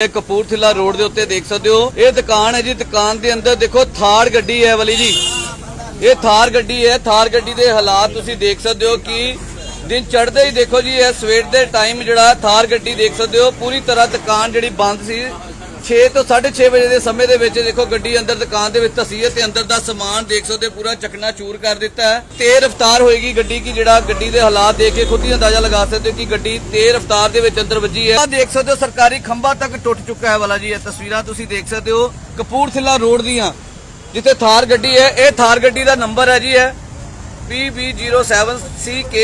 ਇਹ ਕਪੂਰਥਲਾ ਰੋਡ ਦੇ ਉੱਤੇ ਦੇਖ ਸਕਦੇ ਹੋ। ਇਹ ਦੁਕਾਨ ਹੈ ਜੀ, ਦੁਕਾਨ ਦੇ ਅੰਦਰ ਦੇਖੋ ਥਾਰ ਗੱਡੀ ਹੈ ਵਾਲੀ ਜੀ। ਇਹ ਥਾਰ ਗੱਡੀ ਹੈ, ਥਾਰ ਗੱਡੀ ਦੇ ਹਾਲਾਤ ਤੁਸੀਂ ਦੇਖ ਸਕਦੇ ਹੋ ਕਿ ਦਿਨ ਚੜ੍ਹਦੇ ਹੀ ਦੇਖੋ ਜੀ, ਇਹ ਸਵੇਰ ਦੇ ਟਾਈਮ ਜਿਹੜਾ ਥਾਰ ਗੱਡੀ ਦੇਖ ਸਕਦੇ ਹੋ। ਪੂਰੀ ਤਰ੍ਹਾਂ ਦੁਕਾਨ ਜਿਹੜੀ ਬੰਦ ਸੀ 6 ਤੋਂ 6:30 ਵਜੇ ਦੇ ਸਮੇਂ ਦੇ ਵਿੱਚ ਦੇਖੋ ਗੱਡੀ ਅੰਦਰ ਦੁਕਾਨ ਦੇ ਵਿੱਚ ਧਸੀ ਹੈ ਤੇ ਅੰਦਰ ਦਾ ਸਮਾਨ ਦੇਖ ਸਕਦੇ ਪੂਰਾ ਚਕਨਾ ਚੂਰ ਕਰ ਦਿੱਤਾ ਹੈ। ਤੇਜ਼ ਰਫ਼ਤਾਰ ਹੋਏਗੀ ਗੱਡੀ ਕੀ ਜਿਹੜਾ ਗੱਡੀ ਦੇ ਹਾਲਾਤ ਦੇਖ ਕੇ ਖੁਦ ਹੀ ਅੰਦਾਜ਼ਾ ਲਗਾ ਸਕਦੇ ਹੋ ਕਿ ਗੱਡੀ ਤੇਜ਼ ਰਫ਼ਤਾਰ ਦੇ ਵਿੱਚ ਅੰਦਰ ਵੱਜੀ ਹੈ। ਆਹ ਦੇਖ ਸਕਦੇ ਹੋ ਸਰਕਾਰੀ ਖੰਭਾ ਤੱਕ ਟੁੱਟ ਚੁੱਕਾ ਹੈ ਵਾਲਾ ਜੀ, ਇਹ ਤਸਵੀਰਾਂ ਤੁਸੀਂ ਦੇਖ ਸਕਦੇ ਹੋ ਕਪੂਰਥਲਾ ਰੋਡ ਦੀਆਂ, ਜਿੱਥੇ ਥਾਰ ਗੱਡੀ ਹੈ। ਇਹ ਥਾਰ ਗੱਡੀ ਦਾ ਨੰਬਰ ਹੈ ਜੀ ਹੈ PB07CK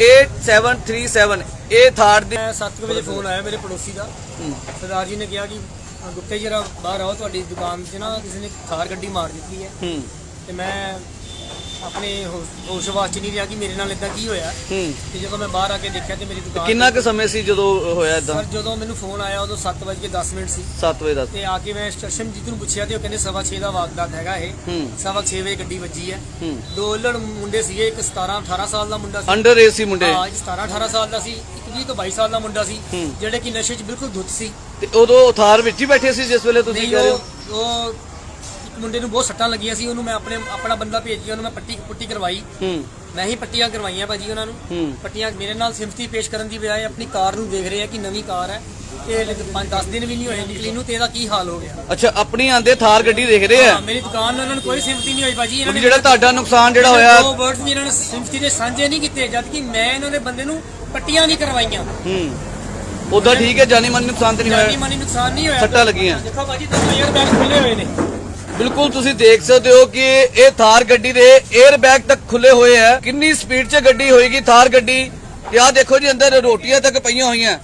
8737 ਇਹ ਥਾਰ ਦੀ ਮੈਂ 7 ਵਜੇ ਫੋਨ ਆਇਆ ਮੇਰੇ ਪੜੋਸੀ ਦਾ। ਸਰਦਾਰ ਜੀ ਨੇ ਕਿਹਾ ਕਿ ਜੀ ਜਰਾ ਬਾਹਰ ਆਓ ਤੁਹਾਡੀ ਦੁਕਾਨ 'ਚ ਨਾ ਕਿਸੇ ਨੇ ਥਾਰ ਗੱਡੀ ਮਾਰ ਦਿੱਤੀ ਹੂੰ। ਤੇ ਮੈਂ ਆਪਣੇ ਹੋਸ਼- 'ਚ ਨਹੀਂ ਰਿਹਾ ਕਿ ਮੇਰੇ ਨਾਲ ਇਦਾਂ ਕੀ ਹੋਇਆ। ਹੂੰ। ਤੇ ਜਦੋਂ ਮੈਂ ਬਾਹਰ ਆ ਕੇ ਦੇਖਿਆ ਤੇ ਮੇਰੀ ਦੁਕਾਨ ਕਿੰਨਾ ਕੁ ਸਮੇਂ ਸੀ ਜਦੋਂ ਹੋਇਆ ਇਦਾਂ ਸਰ ਜਦੋਂ ਮੈਨੂੰ ਫੋਨ ਆਇਆ ਉਦੋਂ 7:10 ਮਿੰਟ ਸੀ। 7 ਵਜੇ ਦਾ ਤੇ ਆ ਕੇ ਮੈਂ ਸਟੇਸ਼ਨਜੀਤ ਨੂੰ ਪੁੱਛਿਆ ਤੇ ਉਹ ਕਹਿੰਦੇ ਸਵਾ ਛੇ ਦਾ ਵਾਕਦਾਤ ਹੈਗਾ ਇਹ। ਹੂੰ। ਸਵਾ ਛੇ ਵਜੇ ਗੱਡੀ ਵੱਜੀ ਹੈ। ਹੂੰ। ਦੋ ਲੜ ਮੁੰਡੇ ਸੀਗੇ ਇੱਕ 17 18 ਸਾਲ ਦਾ ਮੁੰਡਾ ਸੀ। ਅੰਡਰ ਏਸੀ ਮੁੰਡੇ। ਹਾਂ ਇੱਕ 17 18 ਸਾਲ ਦਾ ਸੀ ਇੱਕ 20 ਤੋਂ 22 ਸਾਲ ਦਾ ਮੁੰਡਾ ਸੀ ਹੂੰ। ਜਿਹੜੇ ਕਿ ਨਸ਼ੇ 'ਚ ਬਿਲਕੁਲ ਧੁੱਤ ਸੀ। ਤੇ ਉਦੋਂ ਥਾਰ ਵਿੱਚ ਹੀ ਬੈਠੇ ਸੀ ਜਿਸ ਵੇਲੇ ਤੁਸੀਂ ਨਹੀਂ ਕਹਿ ਰਹੇ ਉਹ ਹੋ ਉਹ ਮੁੰਡੇ ਨੂੰ ਬਹੁਤ ਸੱਟਾਂ ਲੱਗੀਆਂ ਸੀ ਉਹਨੂੰ ਮੈਂ ਆਪਣੇ ਆਪਣਾ ਬੰਦਾ ਭੇਜ ਕੇ ਉਹਨੂੰ ਮੈਂ ਪੱਟੀ ਪੁੱਟੀ ਕਰਵਾਈ। ਹੂੰ। ਮੈਂ ਹੀ ਪੱਟੀਆਂ ਕਰਵਾਈਆਂ ਭਾਜੀ ਉਹਨਾਂ ਨੂੰ। ਪੱਟੀਆਂ ਮੇਰੇ ਨਾਲ ਸਿੰਪਥੀ ਪੇਸ਼ ਕਰਨ ਦੀ ਬਜਾਏ ਆਪਣੀ ਕਾਰ ਨੂੰ ਦੇਖ ਰਹੇ ਆ ਕਿ ਨਵੀਂ ਕਾਰ ਹੈ। ਤੇ 5-10 ਦਿਨ ਵੀ ਨਹੀਂ ਹੋਏ ਨਿਕਲੀ ਨੂੰ ਤੇ ਇਹਦਾ ਕੀ ਹਾਲ ਹੋ ਗਿਆ। ਅੱਛਾ ਆਪਣੀ ਆਂਦੇ ਥਾਰ ਗੱਡੀ ਦੇਖ ਰਹੇ ਆ? ਮੇਰੀ ਦੁਕਾਨ ਨਾਲ ਉਹਨਾਂ ਨੂੰ ਕੋਈ ਸਿੰਪਥੀ ਨਹੀਂ ਹੋਈ ਭਾਜੀ। ਕਿਉਂਕਿ ਜਿਹੜਾ ਤੁਹਾਡਾ ਨੁਕਸਾਨ ਜਿਹੜਾ ਹੋਇਆ ਦੋ ਵਰਡਸ ਵੀ ਇਹਨਾਂ ਨੇ ਸਿੰਪਥੀ ਦੇ ਸਾਂਝੇ ਨਹੀਂ ਕੀਤੇ ਜਦ ਕਿ ਮੈਂ ਇਹਨਾਂ ਦੇ ਬੰਦੇ ਨੂੰ ਪੱਟੀਆਂ ਨਹੀਂ ਕਰਵਾਈਆਂ। ਹੂੰ। ਉਦਾਂ ਠੀਕ ਹੈ ਜਾਨੀ ਮਾਨੀ ਨੁਕਸਾਨ ਤੇ ਨਹੀਂ ਜਾਨੀ ਹੋਇਆ? ਮਾਨੀ ਨੁਕਸਾਨ ਨਹੀਂ ਹੋਇਆ। ਸੱਟਾਂ ਲੱਗੀਆਂ। ਦੇਖੋ ਭਾਜੀ ਦੋਨੋਂ 에ਅਰ ਬੈਗ ਖੁੱਲੇ ਹੋਏ ਨੇ। ਬਿਲਕੁਲ ਤੁਸੀਂ ਦੇਖ ਸਕਦੇ ਹੋ ਕਿ ਇਹ ਥਾਰ ਗੱਡੀ ਦੇ 에ਅਰ ਬੈਗ ਤੱਕ ਖੁੱਲੇ ਹੋਏ ਆ। ਕਿੰਨੀ ਸਪੀਡ 'ਚ ਗੱਡੀ ਹੋਏਗੀ ਥਾਰ ਗੱਡੀ? ਤੇ ਆਹ ਦੇਖੋ ਜੀ, ਅੰਦਰ ਰੋਟੀਆਂ ਤੱਕ ਪਈਆਂ ਹੋਈਆਂ।